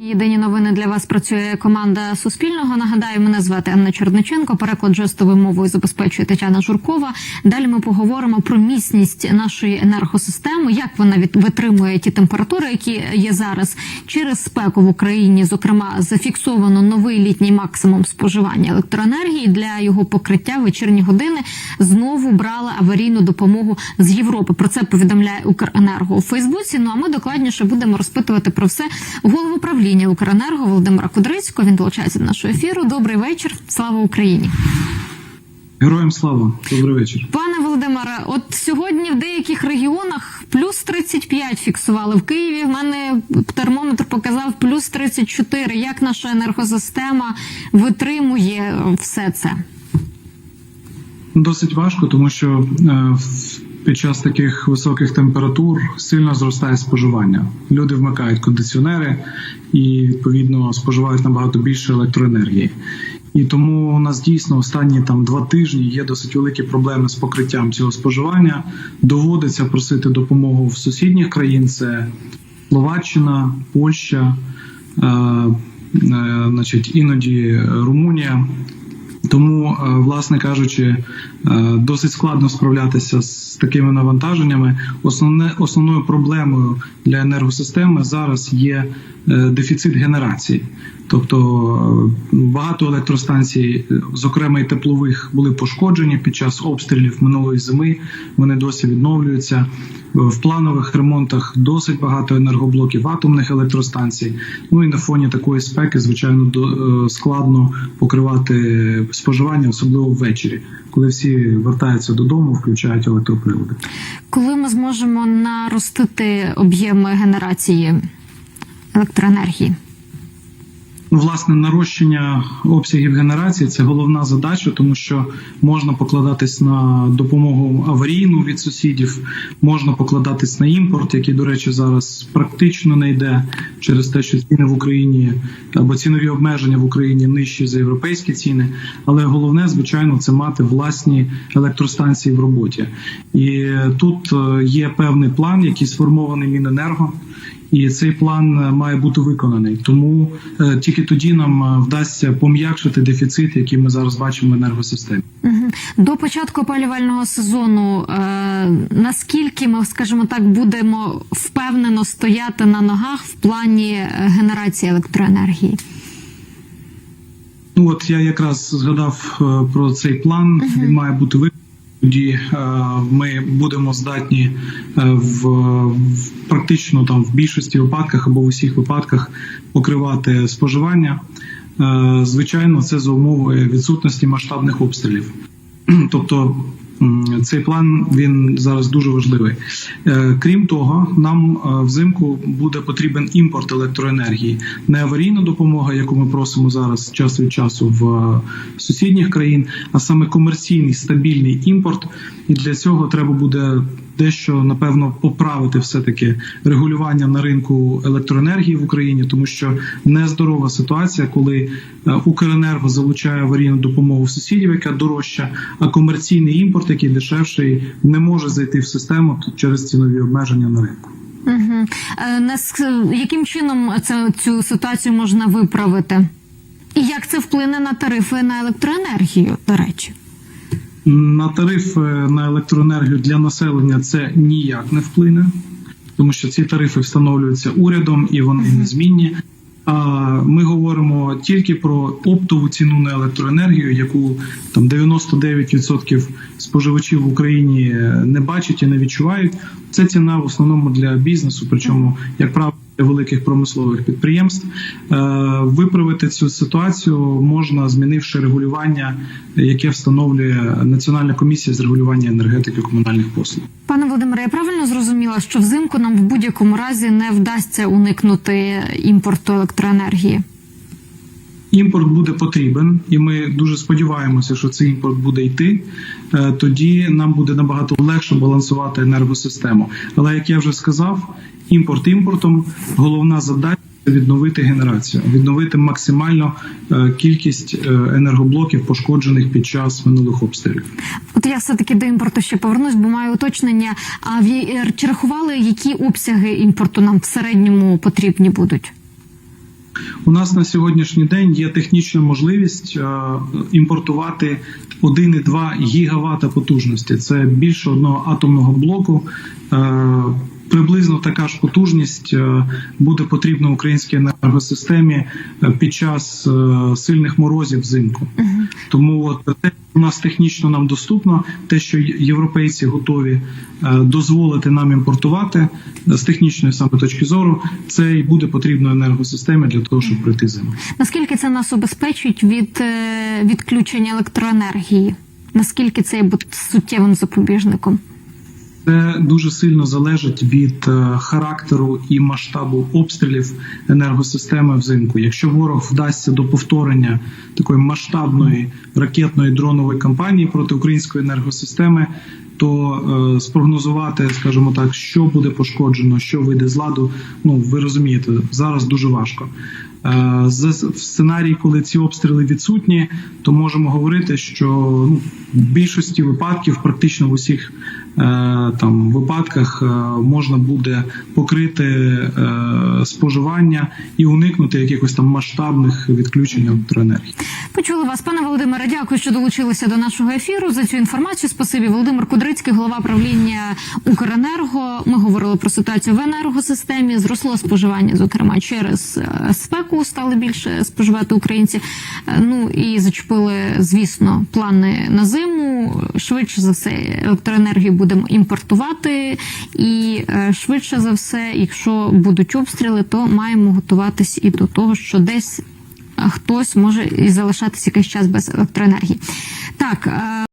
Єдині новини для вас працює команда Суспільного. Нагадаю, мене звати Анна Черниченко. Переклад жестовою мовою забезпечує Тетяна Журкова. Далі ми поговоримо про міцність нашої енергосистеми, як вона витримує ті температури, які є зараз. Через спеку в Україні, зокрема, зафіксовано новий літній максимум споживання електроенергії для його покриття. Вечірні години знову брали аварійну допомогу з Європи. Про це повідомляє Укренерго у Фейсбуці. Ну а ми докладніше будемо розпитувати про все голову правління Укренерго Володимира Кудрицького. Він долучається до нашого ефіру. Добрий вечір. Слава Україні. Героям слава, добрий вечір. Пане Володимире, от сьогодні в деяких регіонах плюс 35 фіксували в Києві. В мене термометр показав плюс 34. Як наша енергосистема витримує все це? Досить важко, тому що е, в- під час таких високих температур сильно зростає споживання. Люди вмикають кондиціонери і відповідно споживають набагато більше електроенергії. І тому у нас дійсно останні там два тижні є досить великі проблеми з покриттям цього споживання. Доводиться просити допомогу в сусідніх країн. Це Словаччина, Польща, е, е, значить, іноді Румунія. Тому, е, власне кажучи, е, досить складно справлятися з такими навантаженнями. Основне основною проблемою для енергосистеми зараз є е, дефіцит генерації. Тобто багато електростанцій, зокрема і теплових, були пошкоджені під час обстрілів минулої зими. Вони досі відновлюються. В планових ремонтах досить багато енергоблоків атомних електростанцій. Ну і на фоні такої спеки, звичайно, складно покривати споживання, особливо ввечері, коли всі вертаються додому, включають електроприлади. Коли ми зможемо наростити об'єми генерації електроенергії? Власне, нарощення обсягів генерації це головна задача, тому що можна покладатись на допомогу аварійну від сусідів, можна покладатись на імпорт, який, до речі, зараз практично не йде через те, що ціни в Україні або цінові обмеження в Україні нижчі за європейські ціни. Але головне, звичайно, це мати власні електростанції в роботі. І тут е, є певний план, який сформований Міненерго. І цей план е, має бути виконаний. Тому е, тільки тоді нам е, вдасться пом'якшити дефіцит, який ми зараз бачимо в енергосистемі. До початку опалювального сезону наскільки ми, скажімо так, будемо впевнено стояти на ногах в плані генерації електроенергії? Ну от я якраз згадав про цей план. Він має бути виконаний. Тоді е, ми будемо здатні е, в, практично там в більшості випадках або в усіх випадках покривати споживання. Е, Звичайно, це за умови відсутності масштабних обстрілів. Тобто цей план він зараз дуже важливий. Е, Крім того, нам е, взимку буде потрібен імпорт електроенергії, не аварійна допомога, яку ми просимо зараз час від часу в е, сусідніх країн, а саме комерційний стабільний імпорт. І для цього треба буде дещо напевно поправити все таки регулювання на ринку електроенергії в Україні, тому що нездорова ситуація, коли е, Укренерго залучає аварійну допомогу сусідів, яка дорожча, а комерційний імпорт, який дешевший, не може зайти в систему через цінові обмеження на ринку. Угу. Яким чином це, цю ситуацію можна виправити? І як це вплине на тарифи на електроенергію, до речі? На тариф е, на електроенергію для населення це ніяк не вплине, тому що ці тарифи встановлюються урядом і вони незмінні. А ми говоримо тільки про оптову ціну на електроенергію, яку там 99% споживачів в Україні е, не бачать і не відчувають. Це ціна в основному для бізнесу, причому як правило. Великих промислових підприємств Е, виправити цю ситуацію можна, змінивши регулювання, яке встановлює Національна комісія з регулювання енергетики комунальних послуг. Пане Володимире, я правильно зрозуміла, що взимку нам в будь-якому разі не вдасться уникнути імпорту електроенергії? Імпорт буде потрібен, і ми дуже сподіваємося, що цей імпорт буде йти. Е, Тоді нам буде набагато легше балансувати енергосистему. Але як я вже сказав, імпорт імпортом головна задача відновити генерацію, відновити максимально е, кількість е, енергоблоків, пошкоджених під час минулих обстрілів. От я все таки до імпорту ще повернусь, бо маю уточнення. А в чи рахували, які обсяги імпорту нам в середньому потрібні будуть? У нас на сьогоднішній день є технічна можливість е, імпортувати 1,2 гігавата потужності. Це більше одного атомного блоку. Приблизно така ж потужність е, буде потрібна українській енергосистемі е, під час е, сильних морозів взимку. Тому от те, що у нас технічно нам доступно, те, що європейці готові дозволити нам імпортувати з технічної саме точки зору, це і буде потрібно енергосистемі для того, щоб пройти зиму. Наскільки це нас убезпечить від відключення електроенергії? Наскільки це є суттєвим запобіжником? Це дуже сильно залежить від е, характеру і масштабу обстрілів енергосистеми взимку. Якщо ворог вдасться до повторення такої масштабної ракетної дронової кампанії проти української енергосистеми, то е, спрогнозувати, скажімо так, що буде пошкоджено, що вийде з ладу. Ну ви розумієте, зараз дуже важко. Е, з- в сценарії, коли ці обстріли відсутні, то можемо говорити, що ну, в більшості випадків, практично в усіх там випадках, е, можна буде покрити е, споживання і уникнути якихось там масштабних відключень електроенергії. Почули вас, пане Володимире. Дякую, що долучилися до нашого ефіру. За цю інформацію. Спасибі, Володимир Кудрицький, голова правління Укренерго. Ми говорили про ситуацію в енергосистемі. Зросло споживання, зокрема через е, спеку стали більше споживати українці. Е, Ну і зачепили, звісно, плани на зиму. Швидше за все, електроенергію будемо імпортувати, і е, швидше за все, якщо будуть обстріли, то маємо готуватись і до того, що десь. Хтось може і залишатись якийсь час без електроенергії. Так. е,